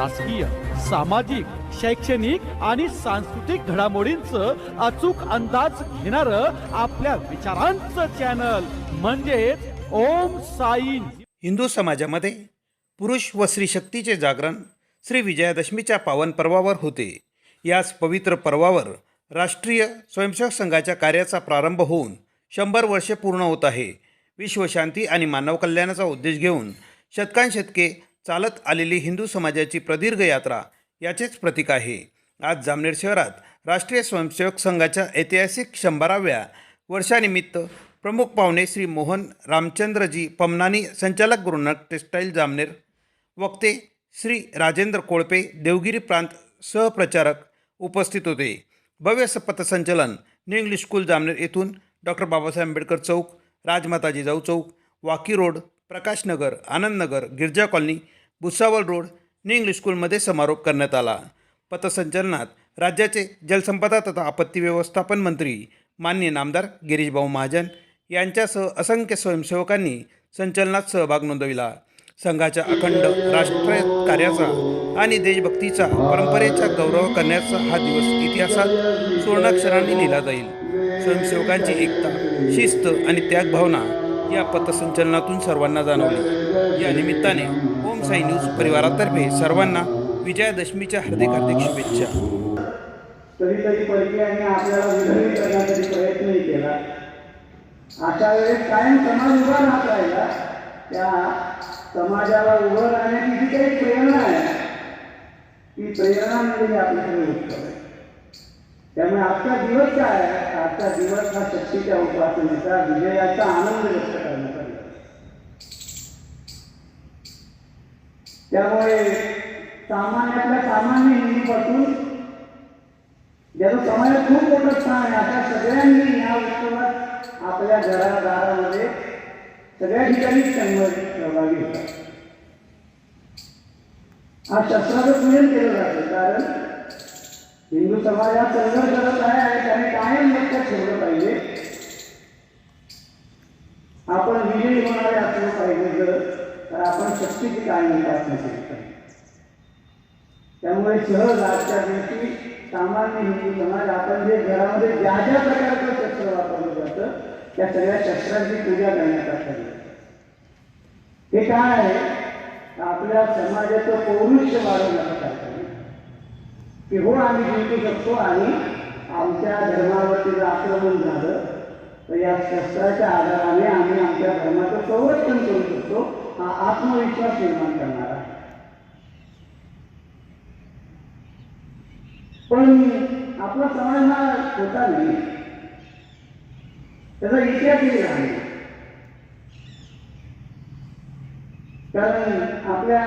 राजकीय सामाजिक शैक्षणिक आणि सांस्कृतिक घडामोडींचं अचूक अंदाज घेणार आपल्या विचारांचं चॅनल म्हणजेच ओम साईन. हिंदू समाजामध्ये पुरुष व स्त्री शक्तीचे जागरण श्री विजयादशमीच्या पावन पर्वावर होते. याच पवित्र पर्वावर राष्ट्रीय स्वयंसेवक संघाच्या कार्याचा प्रारंभ होऊन शंभर वर्षे पूर्ण होत आहे. विश्वशांती आणि मानव कल्याणाचा उद्देश घेऊन शतकांशतके चालत आलेली हिंदू समाजाची प्रदीर्घ यात्रा याचेच प्रतीक आहे. आज जामनेर शहरात राष्ट्रीय स्वयंसेवक संघाच्या ऐतिहासिक शंभराव्या वर्षानिमित्त प्रमुख पाहुणे श्री मोहन रामचंद्रजी पमनानी संचालक गुरुनानक टेक्स्टाईल जामनेर वक्ते श्री राजेंद्र कोळपे देवगिरी प्रांत सहप्रचारक उपस्थित होते. भव्य पथसंचलन न्यू इंग्लिश स्कूल जामनेर येथून डॉक्टर बाबासाहेब आंबेडकर चौक राजमाता जिजाऊ चौक Waki road Prakashnagar Anandnagar Girja colony Bhusawal road new English स्कूलमध्ये समारोप करण्यात आला. पथसंचलनात राज्याचे जलसंपदा तथा आपत्ती व्यवस्थापन मंत्री मान्य नामदार गिरीशभाऊ महाजन यांच्यासह असंख्य स्वयंसेवकांनी संचलनात सहभाग नोंदविला. संघाच्या अखंड राष्ट्रीय कार्याचा आणि देशभक्तीचा परंपरेचा गौरव करण्याचा हा दिवस इतिहासात सुवर्णाक्षरांनी लिहिला जाईल. स्वयंसेवकांची एकता शिस्त आणि त्यागभावना या पथसंचलनातून सर्वांना जाणवले. या निमित्ताने ओम साई न्यूज परिवारातर्फे सर्वांना विजयादशमीच्या हार्दिक हार्दिक शुभेच्छा. कधीतरी परकीयांनी आपल्याला विधवी करण्यासाठी प्रयत्नही केला. अशा वेळेस कायम समाज उभा राहत राहिला. त्या समाजाला उभं राहण्याची जी काही प्रेरणा आहे ती प्रेरणा म्हणजे आपली उत्तर. आहे त्यामुळे आजचा दिवस काय आहे? आजचा दिवस हा शक्तीच्या उपासनेचा विजयाचा आनंद व्यक्त करण्याचा त्यामुळे सामान्यातल्या सामान्य हिंदीपासून ज्याचं समाजात खूप मोठं स्थान आहे अशा सगळ्यांनी या उत्सवात आपल्या घरादारामध्ये सगळ्या ठिकाणी सहभागी होतात. हा शस्त्राचं पूजन केलं जातं कारण समाजात संघर्ष करत आहे आणि त्याने कायम लक्षात ठेवलं पाहिजे. आपण विजयी होणारे असलं पाहिजे जर तर आपण शक्तीची कायम उपासना केली पाहिजे. त्यामुळे सहज आजच्या दिवशी सामान्य हिंदू समाज आपण जे घरामध्ये ज्या ज्या प्रकारचं शस्त्र वापरलं जातं त्या सगळ्या शस्त्रांची पूजा करण्याचा ठरलं हे काय आहे? आपल्या समाजाचं पौरुष्य वाढवण्याचं की हो आम्ही जिंकू शकतो आणि आमच्या धर्मावरती जर आक्रमण झालं तर या शस्त्राच्या आधाराने आम्ही आमच्या धर्माचं संरक्षण करू शकतो. हा आत्मविश्वास निर्माण करणारा आहे. पण आपला समाज हा होता नाही. त्याचा इतिहासही आहे. कारण आपल्या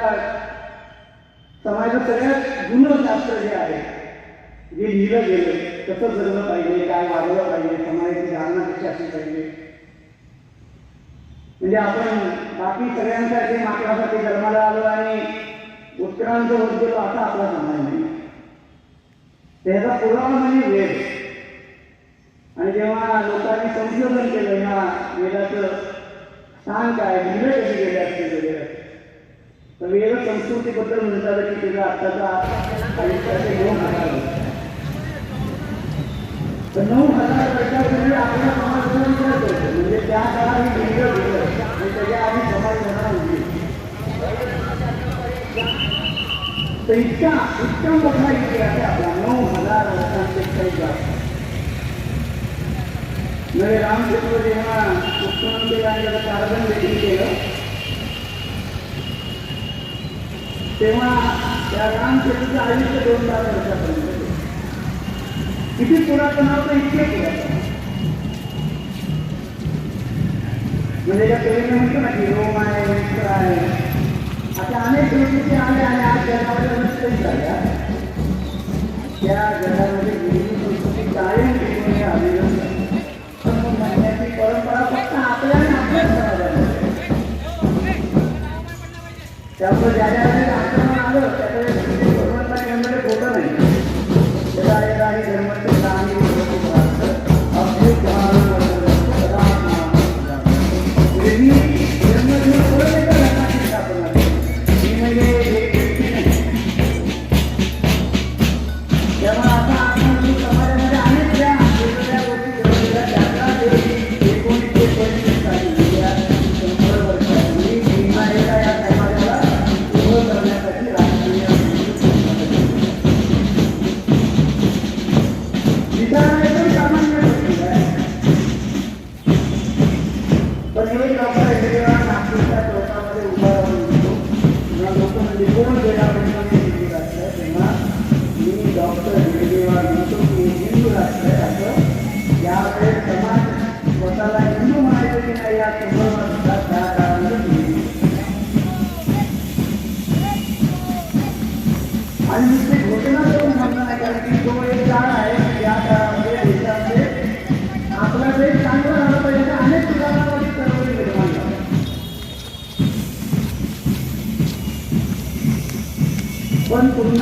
समाजात सगळ्यात गुणशास्त्र शास्त्र जे आहे जे लिहिलं गेलं कसं जगलं पाहिजे काय वागलं पाहिजे समाजाची धारणा कशी असली पाहिजे. म्हणजे आपण बाकी सगळ्यांसाठी माकडासाठी जन्माला आलो आणि उत्क्रांत होत गेलो असा आपला समाज नाही. त्याचा पुरावा म्हणजे वेद. आणि जेव्हा लोकांनी संशोधन केलं ह्या वेदाचं स्थान काय लिहिलं कशी गेले असते वगैरे तर याला संस्कृतीबद्दल म्हणतात की त्याचा आत्ताचा आयुष्याचे नऊ हजार तर नऊ हजार वर्षापूर्वी आपला समाज विचार करतो म्हणजे त्या काळात हे लिहिलं गेलं त्याच्या आधी समाज होणार होती म्हणजे. तर इतका इतका मोठा इतिहास आहे आपला. नऊ हजार वर्षांपेक्षा जास्त नवे रामचंद्र जेव्हा मुख्यमंत्री मुख्यमंत्र्यांकडे कार्बन देखील केलं तेव्हा त्या रामचंद्रचं आयुष्य दोन चार वर्षापर्यंत किती पुरातन होतं इतके पुरातन. म्हणजे त्या पेरेने म्हणतो ना की रोम आहे मित्र आहे. अशा अनेक गोष्टी आले आणि आज जगामध्ये नसतंही झाल्या त्या जगामध्ये हिंदू संस्कृती कायम टिकून आलेलं म्हणण्याची परंपरा फक्त आपल्या आणि आपल्याच समाजामध्ये त्यामुळे ज्या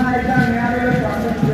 看一下你还没有